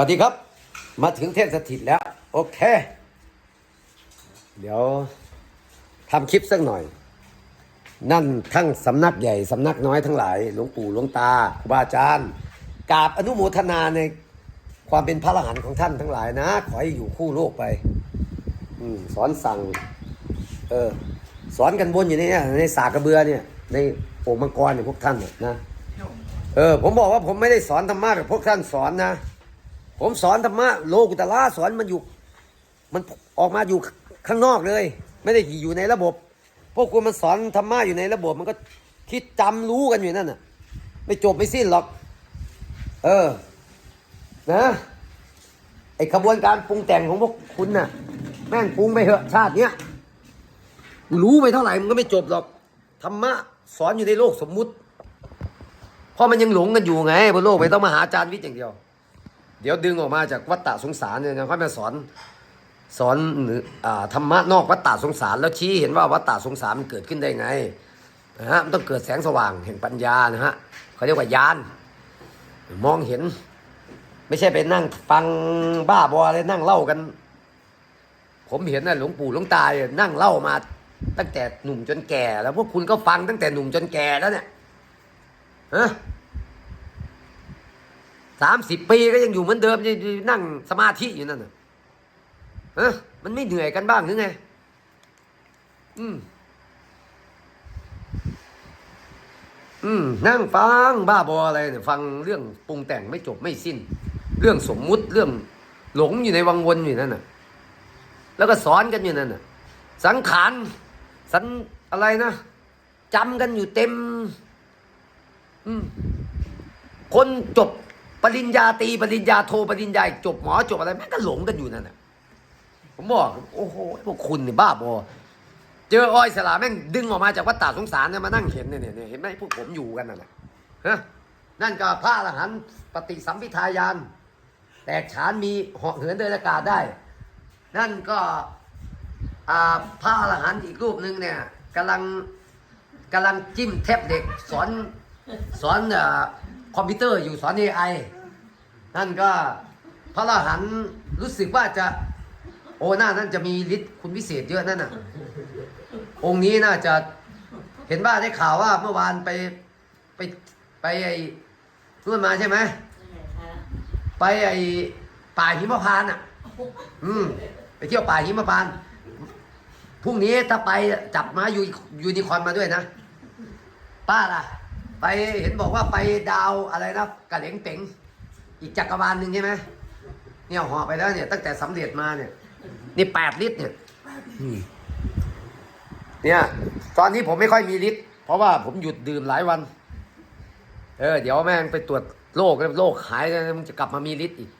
วัสดีครับ มาถึงเทพสถิตแล้ว โอเค เดี๋ยวทำคลิปสักหน่อย นั่นทั้งสำนักใหญ่ สำนักน้อยทั้งหลายหลวงปู่หลวงตาครูบาอาจารย์กราบอนุโมทนาในความเป็นพระอรหันต์ของท่านทั้งหลายนะ ขอให้อยู่คู่โลกไปอสอนสั่ง เออ สอนกันบนอยู่นี่ในสากระเบือเนี่ย ในโอ่งมังกรเนี่ยพวกท่านนนะเออ ผมบอกว่าผมไม่ได้สอนธรรมะแบบพวกท่านสอนนะ ผมสอนธรรมะโลกุตละสอนมันอยู่ มันออกมาอยู่ข้างนอกเลย ไม่ได้อยู่ในระบบ พวกคุณมันสอนธรรมะอยู่ในระบบมันก็คิดจำรู้กันอยู่นั่นน่ะ ไม่จบไม่สิ้นหรอก เออ นะไอขบวนการปรุงแต่งของพวกคุณน่ะ แม่งปรุงไปเถอะชาติเนี้ยรู้ไปเท่าไหร่มันก็ไม่จบหรอกธรรมะสอนอยู่ในโลกสมมุติเพราะมันยังหลงกันอยู่ไงบนโลกไม่ต้องมาหาอาจารย์วิทย์อย่างเดียว เดี๋ยวดึงออกมาจากวัฏฏะสงสารเนี่ยนะค่อยมาสอนสอนอธรรมะนอกวัฏฏะสงสาร แล้วชี้เห็นว่าวัฏฏะสงสารมันเกิดขึ้นได้ไงนะฮะมันต้องเกิดแสงสว่างแห่งปัญญานะฮะเขาเรียกว่ายาน มองเห็น ไม่ใช่ไปนั่งฟังบ้าบออะไรนั่งเล่ากัน ผมเห็นนะหลวงปู่หลวงตาเนี่ยนั่งเล่ามาตั้งแต่หนุ่มจนแก่ แล้วพวกคุณก็ฟังตั้งแต่หนุ่มจนแก่แล้วเนี่ยฮะ สามสิบปีก็ยังอยู่เหมือนเดิมนั่งสมาธิอยู่นั่นน่ะฮะมันไม่เหนื่อยกันบ้างหรือไง อืม อืม นั่งฟังบ้าบออะไรเนี่ยฟังเรื่องปรุงแต่งไม่จบไม่สิ้น เรื่องสมมุติเรื่องหลงอยู่ในวังวนอยู่นั่นน่ะ แล้วก็สอนกันอยู่นั่นน่ะ สังขารสันอะไรนะจำกันอยู่เต็ม อืม คนจบ ปริญญาตีปริญญาโทปริญญาจบหมอจบอะไรแม่งก็หลงกันอยู่นั่นน่ะผมบอกโอ้โหพวกคุณเนี่ยบ้าบอเจออ้อยสลาแม่งดึงออกมาจากวัฏฏะสงสารเนี่ยมานั่งเห็นเนี่ยเนี่ยเห็นไหมพวกผมอยู่กันนั่นแหละฮะนั่นก็พระอรหันต์ปฏิสัมพิทายาน แตกฉานมีเหาะเหินเดินอากาศได้ นั่นก็อ่าพระอรหันต์อีกรูปหนึ่งเนี่ยกำลังกำลังจิ้มแท็บเด็กสอนสอนอคอมพิวเตอร์อยู่สอนเอไอ นั่นก็พระอรหันต์รู้สึกว่าจะ โอ้หน้านั่นจะมีฤทธิ์คุณวิเศษเยอะนั่นน่ะ องค์นี้น่าจะเห็นว่าได้ข่าวว่าเมื่อวานไปไปไปไอ้นู่นมาใช่ไหมไปไอ้ป่าหิมพานต์อะ อืมไปเที่ยวป่าหิมพานต์พรุ่งนี้ถ้าไปจับม้ายูยูนิคอร์นมาด้วยนะ ป้าล่ะ ไปเห็นบอกว่าไปดาวอะไรนะกระเหลงเป๋ง อีกจักรวาลหนึ่งใช่ไหมเนี่ยห่อไปแล้วเนี่ย ตั้งแต่สำเร็จมาเนี่ยนี่แปดลิตรเนี่ยอืมเนี่ยตอนนี้ผมไม่ค่อยมีลิตรเพราะว่าผมหยุดดื่มหลายวัน เออ เดี๋ยวแม่งไปตรวจโรคแล้วโรคหายแล้วมันจะกลับมามีฤทธิ์อีก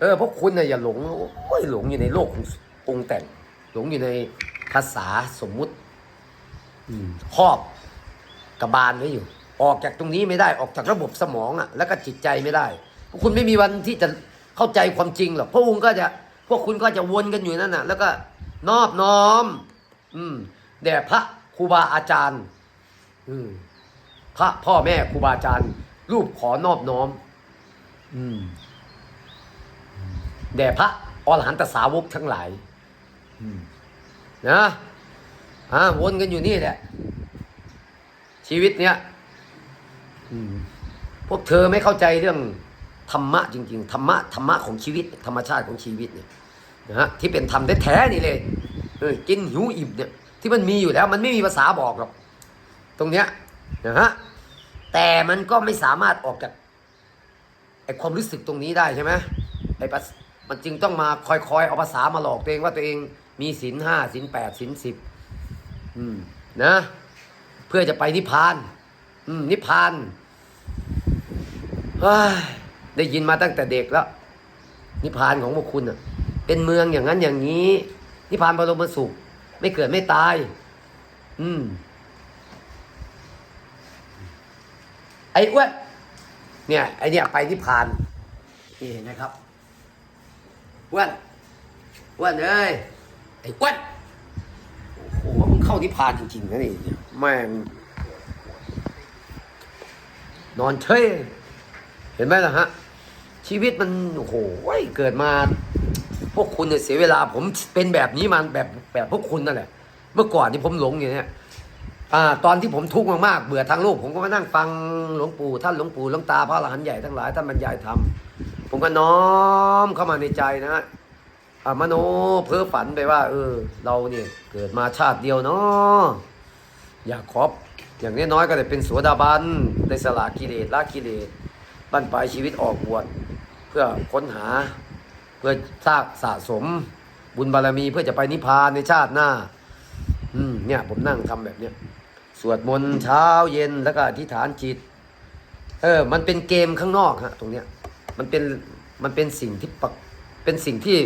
เออพวกคุณน่ะอย่าหลงโอ้ยหลงอยู่ในโลกของปรุงแต่ง หลงอยู่ในภาษาสมมุติอืมครอบกระบาลไว้อยู่ ออกจากตรงนี้ไม่ได้ออกจากระบบสมองอะ แล้วก็จิตใจไม่ได้พวก คุณไม่มีวันที่จะเข้าใจความจริงหรอกพระองค์ก็จะพวกคุณก็จะวนกันอยู่นั่นน่ะ แล้วก็นอบน้อม อืมแด่พระครูบาอาจารย์ อืมพระพ่อแม่ครูบาอาจารย์ รูปขอนอบน้อม อืมแด่พระอรหันตสาวกทั้งหลายอืมนะอ่าวนกันอยู่นี่แหละ ชีวิตเนี้ยอืมพวกเธอไม่เข้าใจเรื่อง ธรรมะจริง ๆ ธรรมะธรรมะของชีวิต ธรรมชาติของชีวิตเนี่ยนะฮะที่เป็นธรรมแท้ๆนี่เลยเออกินหิวอิ่มเนี่ยที่มันมีอยู่แล้ว มันไม่มีภาษาบอกหรอกตรงเนี้ยนะฮะแต่มันก็ไม่สามารถออกจากไอความรู้สึกตรงนี้ได้ใช่ไหมไอภาษมันจึงต้องมาคอยๆเอาภาษามาหลอกตัวเองว่าตัวเองมีศีลห้าศีลแปดศีลสิบอืมนะเพื่อจะไปนิพพาน อืมนิพพานเฮ้ย ได้ยินมาตั้งแต่เด็กแล้ว นิพพานของพวกคุณอะ เป็นเมืองอย่างนั้นอย่างนี้ นิพพานบรมสุข ไม่เกิดไม่ตาย อืม ไอ้อ้วนเนี่ยไอ้เนี่ยไปนิพพานนี่เห็นไหมครับอ้วนอ้วนเอ้ยไอ้อ้วนโอ้โหมึงเข้านิพพานจริงๆนะนี่แม่งนอนเฉยเห็นไหมล่ะฮะ ชีวิตมันโอ้โหเกิดมา พวกคุณเนี่ยเสียเวลา ผมเป็นแบบนี้มาแบบแบบพวกคุณนั่นแหละ เมื่อก่อนที่ผมหลงอยู่เนี่ยอ่าตอนที่ผมทุกข์มากๆเบื่อทางโลกผมก็มานั่งฟังหลวงปู่ท่านหลวงปู่หลวงตาพระอรหันใหญ่ทั้งหลายท่านบรรยายธรรมผมก็น้อมเข้ามาในใจนะอ่ามโนเพ้อฝันไปว่า เออ เราเนี่ยเกิดมาชาติเดียวเนาะอยากครบอย่างน้อยๆก็ได้เป็นโสดาบันได้สละกิเลสละกิเลสบั้นปลายชีวิตออกบวช เพื่อค้นหาเพื่อสร้างสะสม บุญบารมีเพื่อจะไปนิพพานในชาติหน้า อืมเนี่ย ผมนั่งทำแบบเนี้ยสวดมนต์เช้าเย็นแล้วก็อธิษฐานจิต เออ มันเป็นเกมข้างนอกฮะตรงเนี้ย มันเป็นมันเป็นสิ่งที่ปเป็นสิ่งที่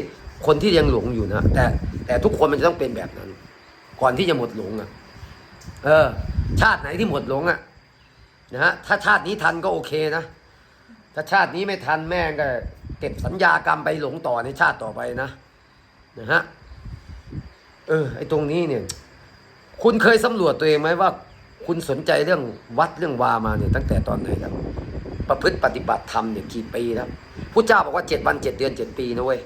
คนที่ยังหลงอยู่นะแต่แต่ทุกคนมันจะต้องเป็นแบบนั้น ก่อนที่จะหมดหลงอะ เออ ชาติไหนที่หมดหลงอะนะฮะถ้าชาตินี้ทันก็โอเคนะ ถ้าชาตินี้ไม่ทันแม่งก็เก็บสัญญากรรมไปหลงต่อในชาติต่อไปนะนะฮะเออไอตรงนี้เนี่ย คุณเคยสำรวจตัวเองไหมว่า คุณสนใจเรื่องวัดเรื่องวามาเนี่ยตั้งแต่ตอนไหนครับ ประพฤติปฏิบัติธรรมเนี่ยกี่ปีแล้วพุทธเจ้าบอกว่าเจ็ดวันเจ็ดเดือนเจ็ดปีนะเว้ย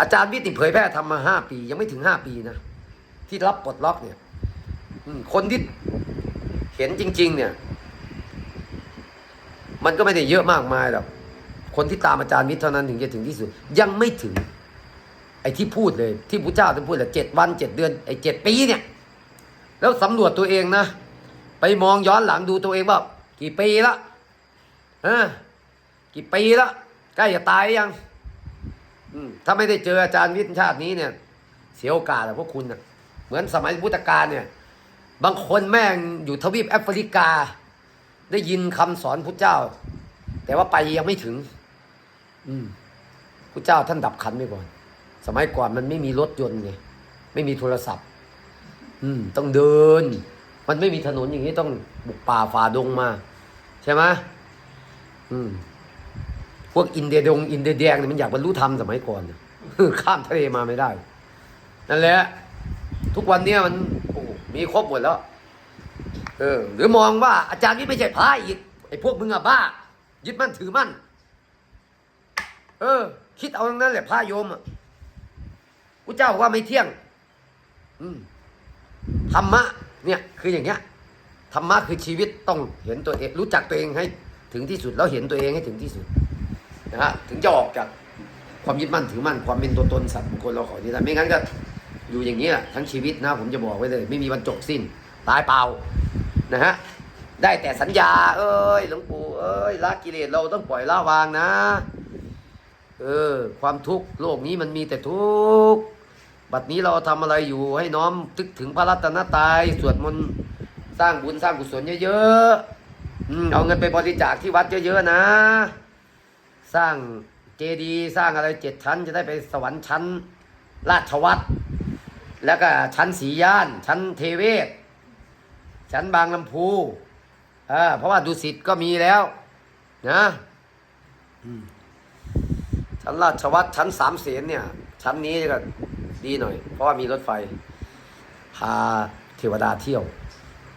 อาจารย์วิติเผยแพร่ทำมาห้าปี ยังไม่ถึงห้าปีนะที่รับปลดล็อกเนี่ยคนที่เห็นจริง ๆ เนี่ย มันก็ไม่ได้เยอะมากมายหรอกคนที่ตามอาจารย์วิทย์เท่านั้นถึงจะถึงที่สุด ยังไม่ถึง ไอ้ที่พูดเลย ที่พระเจ้าท่านพูดแหละเจ็ดวันเจ็ดเดือนไอ้เจ็ดปีเนี่ย แล้วสำรวจตัวเองนะ ไปมองย้อนหลังดูตัวเองว่ากี่ปีละฮะกี่ปีละใกล้จะตายยังอืถ้าไม่ได้เจออาจารย์วิทย์ชาตินี้เนี่ย เสียโอกาสอะพวกคุณนะเหมือนสมัยพุทธกาลเนี่ย บางคนแม่งอยู่ทวีปแอฟริกา ได้ยินคำสอนพุทธเจ้า แต่ว่าไปยังไม่ถึง อืมพุทธเจ้าท่านดับขันไปก่อน สมัยก่อนมันไม่มีรถยนต์ไงไม่มีโทรศัพท์ อืม ต้องเดิน มันไม่มีถนนอย่างนี้ต้องบุกป่าฝ่าดงมา ใช่ไหมอืม พวกอินเดียดง อินเดียแดงเนี่ยมันอยากบรรลุธรรมสมัยก่อนน่ะข้ามทะเลมาไม่ได้ นั่นแหละ ทุกวันเนี้ยมันโอ้มีครบหมดแล้ว เออ หรือมองว่าอาจารย์นี่ไม่ใช่พระอีกไอ้พวกมึงอะบ้า ยึดมั่นถือมั่น เออ คิดเอางนั้นแหละพระโยมอะพระเจ้าบอกว่าไม่เที่ยง อืมธรรมะ เนี่ย คืออย่างเงี้ยธรรมะคือชีวิตต้องเห็นตัวเอง รู้จักตัวเองให้ถึงที่สุดแล้วเห็นตัวเองให้ถึงที่สุดนะฮะถึงจะออกจากความยึดมั่นถือมั่นความเป็นตัวตนสัตว์บุคคลเราขอที่ได้ไม่งั้นก็อยู่อย่างนี้ยทั้งชีวิตนะ ผมจะบอกไว้เลย ไม่มีวันจบสิ้น ตายเปล่า นะฮะได้แต่สัญญา เอ้ยหลวงปู่เอ้ยละกิเลสเราต้องปล่อยละวางนะ เออ ความทุกข์โลกนี้มันมีแต่ทุกข์บัดนี้เราทำอะไรอยู่ให้น้อมทึกถึงพระรัตนตรัยสวดมนต์สร้างบุญสร้างกุศลเยอะๆเอาเงินไปบริจาคที่วัดเยอะๆนะ สร้างเจดีย์สร้างอะไรเจ็ดชั้น จะได้ไปสวรรค์ชั้น ราชวัตรแล้วก็ชั้นสีย่าน ชั้นเทเวศ ชั้นบางลำพูเออเพราะว่าดุสิตก็มีแล้วนะชั้นราชวัตรชั้นสามเสนเนี่ย ชั้นนี้ก็ดีหน่อย เพราะว่ามีรถไฟ พาเทวดาเที่ยว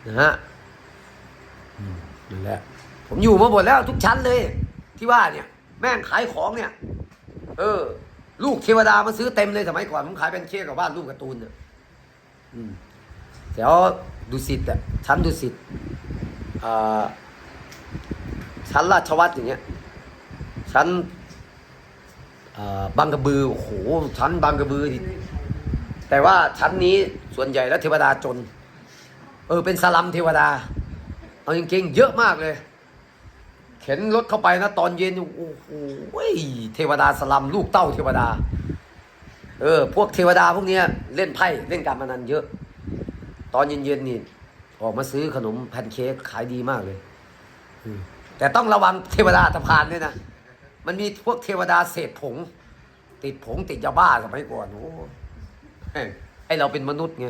นะฮะนั่นแหละผมอยู่มาหมดแล้วทุกชั้นเลย ที่ว่าเนี่ย แม่งขายของเนี่ย เออ ลูกเทวดามาซื้อเต็มเลยสมัยก่อนผมขายเป็นเค้กกับบ้านรูปการ์ตูนเนี่ยอืมแถว ดุสิตอะชั้นดุสิตชั้นราชวัตรอย่างเงี้ยชั้นบางกระบือโอ้โหชั้นบางกระบือดิแต่ว่าชั้นนี้ส่วนใหญ่แล้วเทวดาจน เออเป็นสลัมเทวดา เอาจริงๆเยอะมากเลย เข็นรถเข้าไปนะตอนเย็นโอ้โหเทวดาสลัมลูกเต้าเทวดา เออ พวกเทวดาพวกเนี้ยเล่นไพ่เล่นการพนันเยอะ ตอนเย็นๆนี่ออกมาซื้อขนมแพนเค้กขายดีมากเลยแต่ต้องระวังเทวดาอันธพาลด้วยนะ มันมีพวกเทวดาเศษผง ติดผงติดยาบ้าสมัยก่อนโอ้แม่งไอเราเป็นมนุษย์ไง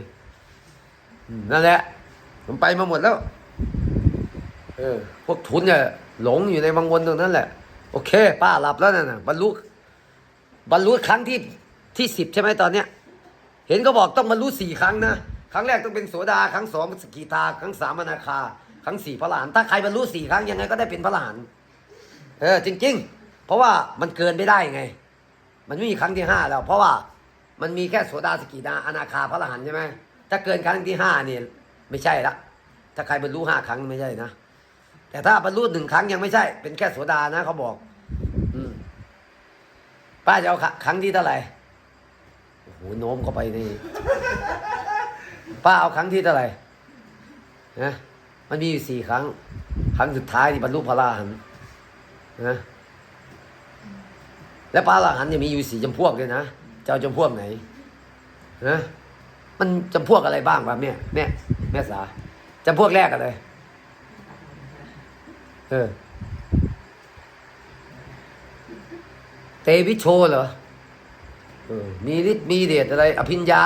นั่นแหละผมไปมาหมดแล้ว เออ พวกทุนเนี่ยหลงอยู่ในวังวนตรงนั้นแหละ โอเค ป้าหลับแล้วนะน่ะบรรลุบรรลุครั้งที่ที่สิบใช่ไหมตอนเนี้ย เห็นก็บอกต้องบรรลุสี่ครั้งนะ ครั้งแรกต้องเป็นโสดา ครั้งสองสกิทาครั้งสามอนาคา ครั้งสี่พระหลาน ถ้าใครบรรลุสี่ครั้งยังไงก็ได้เป็นพระหลาน เออจริงๆราะว่ามันเกินไม่ได้ไง มันไม่มีครั้งที่ห้าแล้ว เพราะว่ามันมีแค่โสดาสกิดาอนาคาพระอรหันใช่ไหมถ้าเกินครั้งที่ห้าเนี่ยไม่ใช่ละ ถ้าใครบรรลุห้าครั้งไม่ใช่นะ แต่ถ้าบรรลุหนึ่งครั้งยังไม่ใช่ เป็นแค่โสดานะเขาบอก อืมป้าจะเอาครั้งที่เท่าไหร่โอ้โหโน้มเข้าไปนี่ ป้าเอาครั้งที่เท่าไหร่นะมันมีอยู่สี่ครั้ง ครั้งสุดท้ายที่บรรลุพระอรหันต์นะและพระอรหันต์เนี่ยมีอยู่สี่จำพวกเลยนะเจ้าจำพวกไหนนะมันจำพวกอะไรบ้างวะแม่แม่แม่สาจำพวกแรกอะไรเออเตวิโชเหรอเออมีฤทธิ์มีเดชอะไร อภิญญา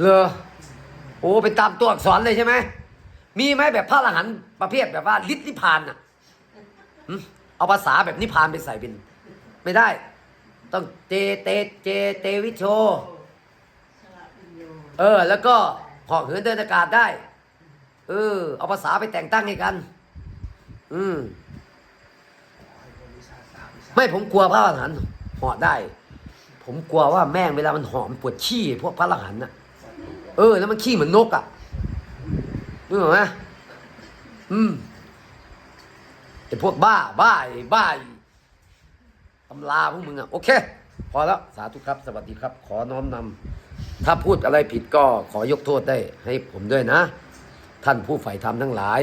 เหรอโอ้เป็นตามตัวอักษรเลยใช่ไหม มีไหมแบบพระอรหันต์ประเภทแบบว่าฤทธินิพพานอะเอาภาษาแบบนิพพานไปใส่เป็นไม่ได้ ต้องเตเตเจเตวิโช เออ แล้วก็เหอกเหินเดินอากาศได้ เออ เอาภาษาไปแต่งตั้งให้กัน อืมไม่ผมกลัวพระอรหันต์หาะได้ ผมกลัวว่าแม่งเวลามันหอมปวดขี้พวกพระอรหันต์น่ะ เออ แล้วมันขี้เหมือนนกอะนึกออกไหมอืมไอ้พวกบ้า บ้าไอ้บ้าตำราพวกมึงอะ โอเค พอแล้ว สาธุครับ สวัสดีครับ ขอน้อมนำถ้าพูดอะไรผิดก็ขอยกโทษได้ ให้ผมด้วยนะ ท่านผู้ใฝ่ธรรมทั้งหลาย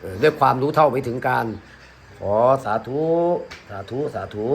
เออด้วยความรู้เท่าไม่ถึงการ ขอสาธุ สาธุ สาธุ